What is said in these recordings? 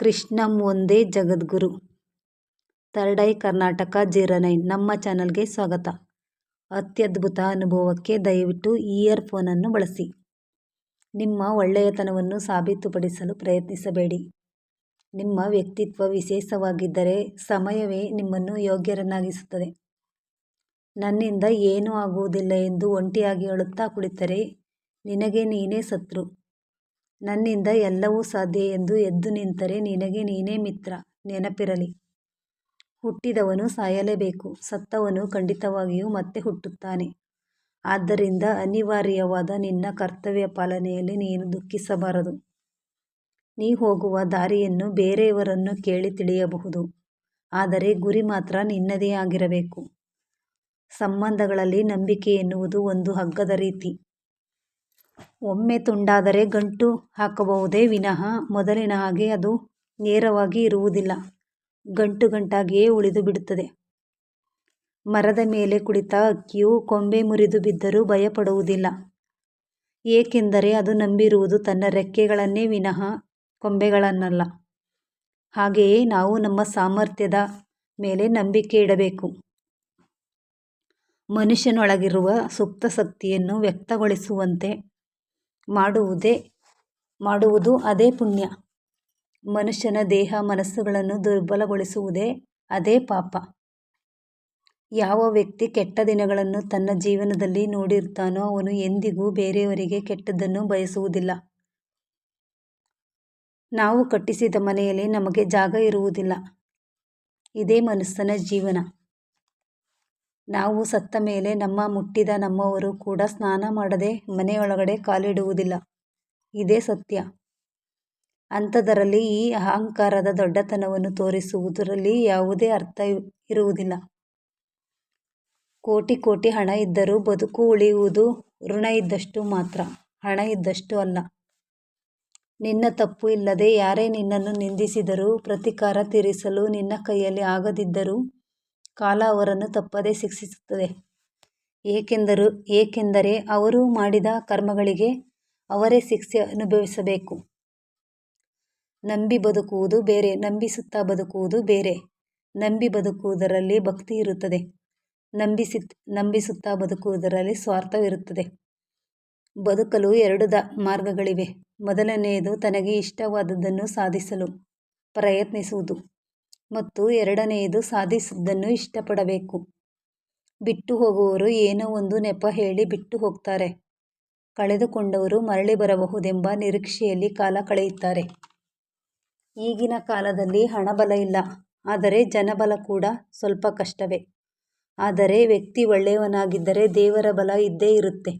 ಕೃಷ್ಣಂ ಒಂದೇ ಜಗದ್ಗುರು. Third eye Karnataka zero nine. ನಮ್ಮ ಚಾನಲ್ಗೆ ಸ್ವಾಗತ. ಅತ್ಯದ್ಭುತ ಅನುಭವಕ್ಕೆ ದಯವಿಟ್ಟು ಇಯರ್ ಫೋನನ್ನು ಬಳಸಿ. ನಿಮ್ಮ ಒಳ್ಳೆಯತನವನ್ನು ಸಾಬೀತುಪಡಿಸಲು ಪ್ರಯತ್ನಿಸಬೇಡಿ. ನಿಮ್ಮ ವ್ಯಕ್ತಿತ್ವ ವಿಶೇಷವಾಗಿದ್ದರೆ ಸಮಯವೇ ನಿಮ್ಮನ್ನು ಯೋಗ್ಯರನ್ನಾಗಿಸುತ್ತದೆ. ನನ್ನಿಂದ ಏನೂ ಆಗುವುದಿಲ್ಲ ಎಂದು ಒಂಟಿಯಾಗಿ ಅಳುತ್ತಾ ಕುಳಿತರೆ ನಿನಗೆ ನೀನೇ ಶತ್ರು. ನನ್ನಿಂದ ಎಲ್ಲವೂ ಸಾಧ್ಯ ಎಂದು ಎದ್ದು ನಿಂತರೆ ನಿನಗೆ ನೀನೇ ಮಿತ್ರ, ನೆನಪಿರಲಿ. ಹುಟ್ಟಿದವನು ಸಾಯಲೇಬೇಕು, ಸತ್ತವನು ಖಂಡಿತವಾಗಿಯೂ ಮತ್ತೆ ಹುಟ್ಟುತ್ತಾನೆ. ಆದ್ದರಿಂದ ಅನಿವಾರ್ಯವಾದ ನಿನ್ನ ಕರ್ತವ್ಯ ಪಾಲನೆಯಲ್ಲಿ ನೀನು ದುಃಖಿಸಬಾರದು. ನೀ ಹೋಗುವ ದಾರಿಯನ್ನು ಬೇರೆಯವರನ್ನು ಕೇಳಿ ತಿಳಿಯಬಹುದು, ಆದರೆ ಗುರಿ ಮಾತ್ರ ನಿನ್ನದೇ ಆಗಿರಬೇಕು. ಸಂಬಂಧಗಳಲ್ಲಿ ನಂಬಿಕೆ ಎನ್ನುವುದು ಒಂದು ಹಗ್ಗದ ರೀತಿ. ಒಮ್ಮೆ ತುಂಡಾದರೆ ಗಂಟು ಹಾಕಬಹುದೇ ವಿನಃ ಮೊದಲಿನ ಹಾಗೆ ಅದು ನೇರವಾಗಿ ಇರುವುದಿಲ್ಲ. ಗಂಟು ಗಂಟಾಗಿಯೇ ಉಳಿದು ಬಿಡುತ್ತದೆ. ಮರದ ಮೇಲೆ ಕುಳಿತ ಅಕ್ಕಿಯು ಕೊಂಬೆ ಮುರಿದು ಬಿದ್ದರೂ ಭಯಪಡುವುದಿಲ್ಲ. ಏಕೆಂದರೆ ಅದು ನಂಬಿರುವುದು ತನ್ನ ರೆಕ್ಕೆಗಳನ್ನೇ ವಿನಃ ಕೊಂಬೆಗಳನ್ನಲ್ಲ. ಹಾಗೆಯೇ ನಾವು ನಮ್ಮ ಸಾಮರ್ಥ್ಯದ ಮೇಲೆ ನಂಬಿಕೆ ಇಡಬೇಕು. ಮನುಷ್ಯನೊಳಗಿರುವ ಸುಪ್ತ ಶಕ್ತಿಯನ್ನು ವ್ಯಕ್ತಗೊಳಿಸುವಂತೆ ಮಾಡುವುದೇ, ಮಾಡುವುದು ಅದೇ ಪುಣ್ಯ. ಮನುಷ್ಯನ ದೇಹ ಮನಸ್ಸುಗಳನ್ನು ದುರ್ಬಲಗೊಳಿಸುವುದೇ ಅದೇ ಪಾಪ. ಯಾವ ವ್ಯಕ್ತಿ ಕೆಟ್ಟ ದಿನಗಳನ್ನು ತನ್ನ ಜೀವನದಲ್ಲಿ ನೋಡಿರ್ತಾನೋ ಅವನು ಎಂದಿಗೂ ಬೇರೆಯವರಿಗೆ ಕೆಟ್ಟದ್ದನ್ನು ಬಯಸುವುದಿಲ್ಲ. ನಾವು ಕಟ್ಟಿಸಿದ ಮನೆಯಲ್ಲಿ ನಮಗೆ ಜಾಗ ಇರುವುದಿಲ್ಲ. ಇದೇ ಮನುಷ್ಯನ ಜೀವನ. ನಾವು ಸತ್ತ ಮೇಲೆ ನಮ್ಮ ಮುಟ್ಟಿದ ನಮ್ಮವರು ಕೂಡ ಸ್ನಾನ ಮಾಡದೆ ಮನೆಯೊಳಗಡೆ ಕಾಲಿಡುವುದಿಲ್ಲ. ಇದೇ ಸತ್ಯ. ಅಂಥದರಲ್ಲಿ ಈ ಅಹಂಕಾರದ ದೊಡ್ಡತನವನ್ನು ತೋರಿಸುವುದರಲ್ಲಿ ಯಾವುದೇ ಅರ್ಥ ಇರುವುದಿಲ್ಲ. ಕೋಟಿ ಕೋಟಿ ಹಣ ಇದ್ದರೂ ಬದುಕು ಉಳಿಯುವುದು ಋಣ ಇದ್ದಷ್ಟು ಮಾತ್ರ. ಹಣ ಇದ್ದಷ್ಟು ಅಲ್ಲ. ನಿನ್ನ ತಪ್ಪು ಇಲ್ಲದೆ ಯಾರೇ ನಿನ್ನನ್ನು ನಿಂದಿಸಿದರೂ ಪ್ರತಿಕಾರ ತೀರಿಸಲು ನಿನ್ನ ಕೈಯಲ್ಲಿ ಆಗದಿದ್ದರೂ ಕಾಲ ಅವರನ್ನು ತಪ್ಪದೇ ಶಿಕ್ಷಿಸುತ್ತದೆ. ಏಕೆಂದರು, ಏಕೆಂದರೆ ಅವರು ಮಾಡಿದ ಕರ್ಮಗಳಿಗೆ ಅವರೇ ಶಿಕ್ಷೆ ಅನುಭವಿಸಬೇಕು. ನಂಬಿ ಬದುಕುವುದು ಬೇರೆ, ನಂಬಿಸುತ್ತಾ ಬದುಕುವುದು ಬೇರೆ. ನಂಬಿ ಬದುಕುವುದರಲ್ಲಿ ಭಕ್ತಿ ಇರುತ್ತದೆ. ನಂಬಿಸಿ, ನಂಬಿಸುತ್ತಾ ಬದುಕುವುದರಲ್ಲಿ ಸ್ವಾರ್ಥವಿರುತ್ತದೆ. ಬದುಕಲು ಎರಡು ದ ಮಾರ್ಗಗಳಿವೆ. ಮೊದಲನೆಯದು ತನಗೆ ಇಷ್ಟವಾದದ್ದನ್ನು ಸಾಧಿಸಲು ಪ್ರಯತ್ನಿಸುವುದು. ಮತ್ತು ಎರಡನೆಯದು ಸಾಧಿಸಿದ್ದನ್ನು ಇಷ್ಟಪಡಬೇಕು. ಬಿಟ್ಟು ಹೋಗುವವರು ಏನೋ ಒಂದು ನೆಪ ಹೇಳಿ ಬಿಟ್ಟು ಹೋಗ್ತಾರೆ. ಕಳೆದುಕೊಂಡವರು ಮರಳಿ ಬರಬಹುದೆಂಬ ನಿರೀಕ್ಷೆಯಲ್ಲಿ ಕಾಲ ಕಳೆಯುತ್ತಾರೆ. ಈಗಿನ ಕಾಲದಲ್ಲಿ ಹಣಬಲ ಇಲ್ಲ, ಆದರೆ ಜನಬಲ ಕೂಡ ಸ್ವಲ್ಪ ಕಷ್ಟವೇ. ಆದರೆ ವ್ಯಕ್ತಿ ಒಳ್ಳೆಯವನಾಗಿದ್ದರೆ ದೇವರ ಬಲ ಇದ್ದೇ ಇರುತ್ತೆ.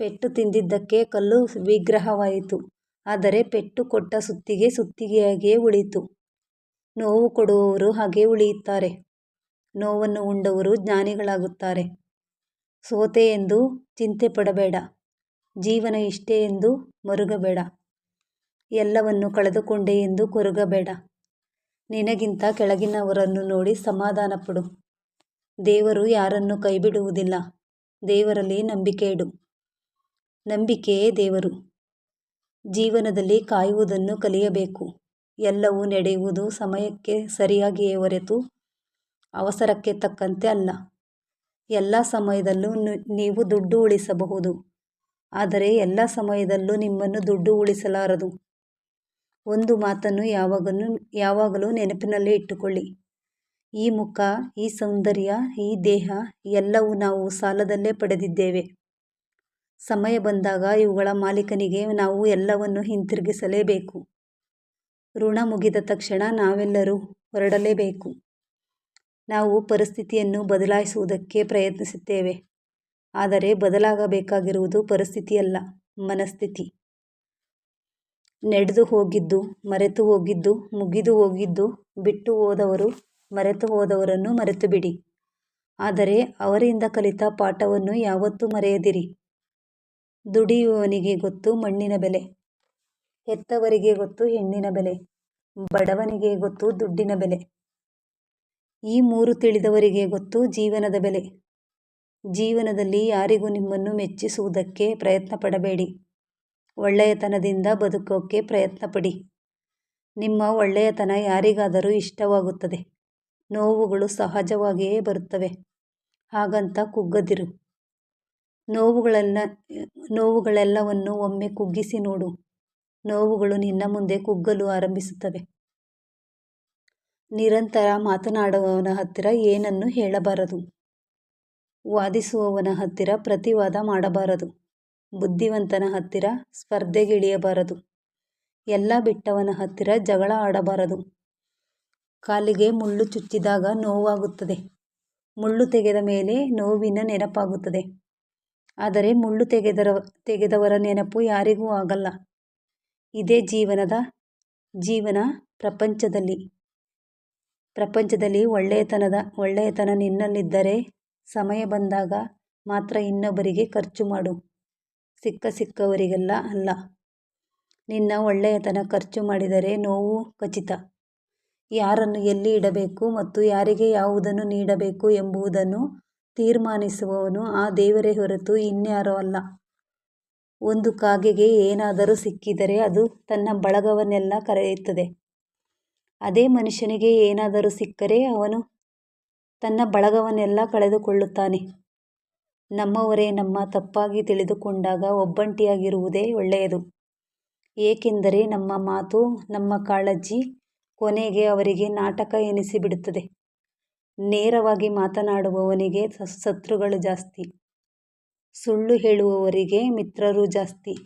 ಪೆಟ್ಟು ತಿಂದಿದ್ದಕ್ಕೆ ಕಲ್ಲು ವಿಗ್ರಹವಾಯಿತು, ಆದರೆ ಪೆಟ್ಟು ಕೊಟ್ಟ ಸುತ್ತಿಗೆ ಸುತ್ತಿಗೆಯಾಗಿಯೇ ಉಳಿಯಿತು. ನೋವು ಕೊಡುವವರು ಹಾಗೆ ಉಳಿಯುತ್ತಾರೆ. ನೋವನ್ನು ಉಂಡವರು ಜ್ಞಾನಿಗಳಾಗುತ್ತಾರೆ. ಸೋತೆ ಎಂದು ಚಿಂತೆ ಪಡಬೇಡ ಜೀವನ ಇಷ್ಟೇ ಎಂದು ಮರುಗಬೇಡ. ಎಲ್ಲವನ್ನು ಕಳೆದುಕೊಂಡೆ ಎಂದು ಕೊರಗಬೇಡ. ನಿನಗಿಂತ ಕೆಳಗಿನವರನ್ನು ನೋಡಿ ಸಮಾಧಾನ ಪಡು ದೇವರು ಯಾರನ್ನು ಕೈಬಿಡುವುದಿಲ್ಲ. ದೇವರಲ್ಲಿ ನಂಬಿಕೆ ಇಡು ನಂಬಿಕೆಯೇ ದೇವರು. ಜೀವನದಲ್ಲಿ ಕಾಯುವುದನ್ನು ಕಲಿಯಬೇಕು. ಎಲ್ಲವೂ ನಡೆಯುವುದು ಸಮಯಕ್ಕೆ ಸರಿಯಾಗಿಯೇ ಹೊರೆತು ಅವಸರಕ್ಕೆ ತಕ್ಕಂತೆ ಅಲ್ಲ. ಎಲ್ಲ ಸಮಯದಲ್ಲೂ ನೀವು ದುಡ್ಡು ಉಳಿಸಬಹುದು. ಆದರೆ ಎಲ್ಲ ಸಮಯದಲ್ಲೂ ನಿಮ್ಮನ್ನು ದುಡ್ಡು ಉಳಿಸಲಾರದು. ಒಂದು ಮಾತನ್ನು ಯಾವಾಗಲೂ ಯಾವಾಗಲೂ ನೆನಪಿನಲ್ಲಿ ಇಟ್ಟುಕೊಳ್ಳಿ. ಈ ಮುಖ, ಈ ಸೌಂದರ್ಯ, ಈ ದೇಹ ಎಲ್ಲವೂ ನಾವು ಸಾಲದಲ್ಲೇ ಪಡೆದಿದ್ದೇವೆ. ಸಮಯ ಬಂದಾಗ ಇವುಗಳ ಮಾಲೀಕನಿಗೆ ನಾವು ಎಲ್ಲವನ್ನು ಹಿಂತಿರುಗಿಸಲೇಬೇಕು. ಋಣ ಮುಗಿದ ತಕ್ಷಣ ನಾವೆಲ್ಲರೂ ಹೊರಡಲೇಬೇಕು. ನಾವು ಪರಿಸ್ಥಿತಿಯನ್ನು ಬದಲಾಯಿಸುವುದಕ್ಕೆ ಪ್ರಯತ್ನಿಸುತ್ತೇವೆ. ಆದರೆ ಬದಲಾಗಬೇಕಾಗಿರುವುದು ಪರಿಸ್ಥಿತಿಯಲ್ಲ, ಮನಸ್ಥಿತಿ. ನಡೆದು ಹೋಗಿದ್ದು, ಮರೆತು ಹೋಗಿದ್ದು, ಮುಗಿದು ಹೋಗಿದ್ದು, ಬಿಟ್ಟು ಹೋದವರು, ಮರೆತು ಹೋದವರನ್ನು ಮರೆತು ಬಿಡಿ ಆದರೆ ಅವರಿಂದ ಕಲಿತ ಪಾಠವನ್ನು ಯಾವತ್ತೂ ಮರೆಯದಿರಿ. ದುಡಿಯುವವನಿಗೆ ಗೊತ್ತು ಮಣ್ಣಿನ ಬೆಲೆ. ಹೆತ್ತವರಿಗೆ ಗೊತ್ತು ಹೆಣ್ಣಿನ ಬೆಲೆ, ಬಡವನಿಗೆ ಗೊತ್ತು ದುಡ್ಡಿನ ಬೆಲೆ. ಈ ಮೂರು ತಿಳಿದವರಿಗೆ ಗೊತ್ತು ಜೀವನದ ಬೆಲೆ. ಜೀವನದಲ್ಲಿ ಯಾರಿಗೂ ನಿಮ್ಮನ್ನು ಮೆಚ್ಚಿಸುವುದಕ್ಕೆ ಪ್ರಯತ್ನ ಪಡಬೇಡಿ ಒಳ್ಳೆಯತನದಿಂದ ಬದುಕೋಕೆ ಪ್ರಯತ್ನ ಪಡಿ ನಿಮ್ಮ ಒಳ್ಳೆಯತನ ಯಾರಿಗಾದರೂ ಇಷ್ಟವಾಗುತ್ತದೆ. ನೋವುಗಳು ಸಹಜವಾಗಿಯೇ ಬರುತ್ತವೆ. ಹಾಗಂತ ಕುಗ್ಗದಿರು. ನೋವುಗಳೆಲ್ಲ ನೋವುಗಳೆಲ್ಲವನ್ನು ಒಮ್ಮೆ ಕುಗ್ಗಿಸಿ ನೋಡು. ನೋವುಗಳು ನಿನ್ನ ಮುಂದೆ ಕುಗ್ಗಲು ಆರಂಭಿಸುತ್ತವೆ. ನಿರಂತರ ಮಾತನಾಡುವವನ ಹತ್ತಿರ ಏನನ್ನು ಹೇಳಬಾರದು. ವಾದಿಸುವವನ ಹತ್ತಿರ ಪ್ರತಿವಾದ ಮಾಡಬಾರದು. ಬುದ್ಧಿವಂತನ ಹತ್ತಿರ ಸ್ಪರ್ಧೆಗಿಳಿಯಬಾರದು. ಎಲ್ಲ ಬಿಟ್ಟವನ ಹತ್ತಿರ ಜಗಳ ಆಡಬಾರದು. ಕಾಲಿಗೆ ಮುಳ್ಳು ಚುಚ್ಚಿದಾಗ ನೋವಾಗುತ್ತದೆ. ಮುಳ್ಳು ತೆಗೆದ ಮೇಲೆ ನೋವಿನ ನೆನಪಾಗುತ್ತದೆ. ಆದರೆ ಮುಳ್ಳು ತೆಗೆದರ, ತೆಗೆದವರ ನೆನಪು ಯಾರಿಗೂ ಆಗಲ್ಲ. ಇದೇ ಜೀವನದ ಜೀವನ ಪ್ರಪಂಚದಲ್ಲಿ. ಪ್ರಪಂಚದಲ್ಲಿ ಒಳ್ಳೆಯತನದ, ಒಳ್ಳೆಯತನ ನಿನ್ನಲ್ಲಿದ್ದರೆ ಸಮಯ ಬಂದಾಗ ಮಾತ್ರ ಇನ್ನೊಬ್ಬರಿಗೆ ಖರ್ಚು ಮಾಡು. ಸಿಕ್ಕ ಸಿಕ್ಕವರಿಗೆಲ್ಲ ಅಲ್ಲ. ನಿನ್ನ ಒಳ್ಳೆಯತನ ಖರ್ಚು ಮಾಡಿದರೆ ನೋವು ಖಚಿತ. ಯಾರನ್ನು ಎಲ್ಲಿ ಇಡಬೇಕು ಮತ್ತು ಯಾರಿಗೆ ಯಾವುದನ್ನು ನೀಡಬೇಕು ಎಂಬುದನ್ನು ತೀರ್ಮಾನಿಸುವವನು ಆ ದೇವರೇ ಹೊರತು ಇನ್ಯಾರೋ ಅಲ್ಲ. ಒಂದು ಕಾಗೆಗೆ ಏನಾದರೂ ಸಿಕ್ಕಿದರೆ ಅದು ತನ್ನ ಬಳಗವನ್ನೆಲ್ಲ ಕರೆಯುತ್ತದೆ. ಅದೇ ಮನುಷ್ಯನಿಗೆ ಏನಾದರೂ ಸಿಕ್ಕರೆ ಅವನು ತನ್ನ ಬಳಗವನ್ನೆಲ್ಲ ಕಳೆದುಕೊಳ್ಳುತ್ತಾನೆ. ನಮ್ಮವರೇ ನಮ್ಮ ತಪ್ಪಾಗಿ ತಿಳಿದುಕೊಂಡಾಗ ಒಬ್ಬಂಟಿಯಾಗಿರುವುದೇ ಒಳ್ಳೆಯದು. ಏಕೆಂದರೆ ನಮ್ಮ ಮಾತು, ನಮ್ಮ ಕಾಳಜಿ ಕೊನೆಗೆ ಅವರಿಗೆ ನಾಟಕ ಎನಿಸಿಬಿಡುತ್ತದೆ. ನೇರವಾಗಿ ಮಾತನಾಡುವವನಿಗೆ ಶತ್ರುಗಳು ಜಾಸ್ತಿ. ಸುಳ್ಳು ಹೇಳುವವರಿಗೆ ಮಿತ್ರರು ಜಾಸ್ತಿ.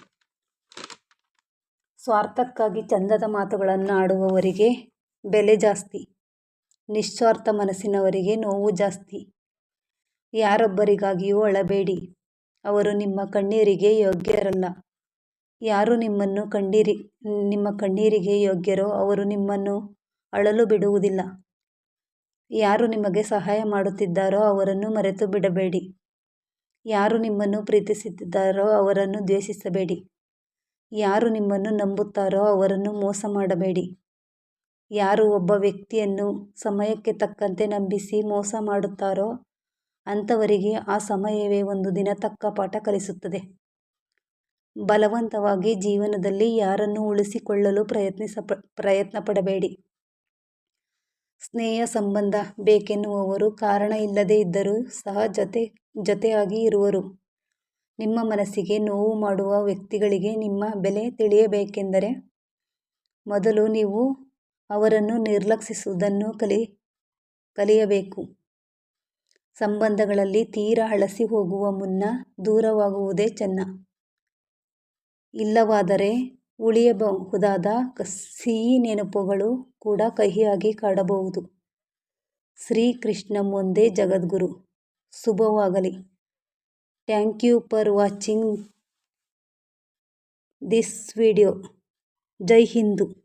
ಸ್ವಾರ್ಥಕ್ಕಾಗಿ ಚಂದದ ಮಾತುಗಳನ್ನು ಆಡುವವರಿಗೆ ಬೆಲೆ ಜಾಸ್ತಿ. ನಿಸ್ವಾರ್ಥ ಮನಸ್ಸಿನವರಿಗೆ ನೋವು ಜಾಸ್ತಿ. ಯಾರೊಬ್ಬರಿಗಾಗಿಯೂ ಅಳಬೇಡಿ. ಅವರು ನಿಮ್ಮ ಕಣ್ಣೀರಿಗೆ ಯೋಗ್ಯರಲ್ಲ. ಯಾರು ನಿಮ್ಮನ್ನು ಕಣ್ಣೀರಿ ನಿಮ್ಮ ಕಣ್ಣೀರಿಗೆ ಯೋಗ್ಯರೋ ಅವರು ನಿಮ್ಮನ್ನು ಅಳಲು ಬಿಡುವುದಿಲ್ಲ. ಯಾರು ನಿಮಗೆ ಸಹಾಯ ಮಾಡುತ್ತಿದ್ದಾರೋ ಅವರನ್ನು ಮರೆತು ಬಿಡಬೇಡಿ. ಯಾರು ನಿಮ್ಮನ್ನು ಪ್ರೀತಿಸುತ್ತಿದ್ದಾರೋ ಅವರನ್ನು ದ್ವೇಷಿಸಬೇಡಿ. ಯಾರು ನಿಮ್ಮನ್ನು ನಂಬುತ್ತಾರೋ ಅವರನ್ನು ಮೋಸ ಮಾಡಬೇಡಿ. ಯಾರು ಒಬ್ಬ ವ್ಯಕ್ತಿಯನ್ನು ಸಮಯಕ್ಕೆ ತಕ್ಕಂತೆ ನಂಬಿಸಿ ಮೋಸ ಮಾಡುತ್ತಾರೋ ಅಂಥವರಿಗೆ ಆ ಸಮಯವೇ ಒಂದು ದಿನ ತಕ್ಕ ಪಾಠ ಕಲಿಸುತ್ತದೆ. ಬಲವಂತವಾಗಿ ಜೀವನದಲ್ಲಿ ಯಾರನ್ನು ಉಳಿಸಿಕೊಳ್ಳಲು ಪ್ರಯತ್ನಿಸ ಪ್ರಯತ್ನ ಪಡಬೇಡಿ ಸ್ನೇಹ ಸಂಬಂಧ ಬೇಕೆನ್ನುವವರು ಕಾರಣ ಇಲ್ಲದೇ ಇದ್ದರೂ ಸಹ ಜೊತೆ, ಜೊತೆಯಾಗಿ ಇರುವರು. ನಿಮ್ಮ ಮನಸ್ಸಿಗೆ ನೋವು ಮಾಡುವ ವ್ಯಕ್ತಿಗಳಿಗೆ ನಿಮ್ಮ ಬೆಲೆ ತಿಳಿಯಬೇಕೆಂದರೆ ಮೊದಲು ನೀವು ಅವರನ್ನು ನಿರ್ಲಕ್ಷಿಸುವುದನ್ನು ಕಲಿ, ಕಲಿಯಬೇಕು. ಸಂಬಂಧಗಳಲ್ಲಿ ತೀರಾ ಹಳಸಿ ಹೋಗುವ ಮುನ್ನ ದೂರವಾಗುವುದೇ ಚೆನ್ನ. ಇಲ್ಲವಾದರೆ ಉಳಿಯಬಹುದಾದ ಸಿಹಿ ನೆನಪುಗಳು ಕೂಡ ಕಹಿಯಾಗಿ ಕಾಡಬಹುದು. ಶ್ರೀಕೃಷ್ಣ ಒಂದೇ ಜಗದ್ಗುರು. ಶುಭವಾಗಲಿ. Thank you for watching this video. Jai Hindu.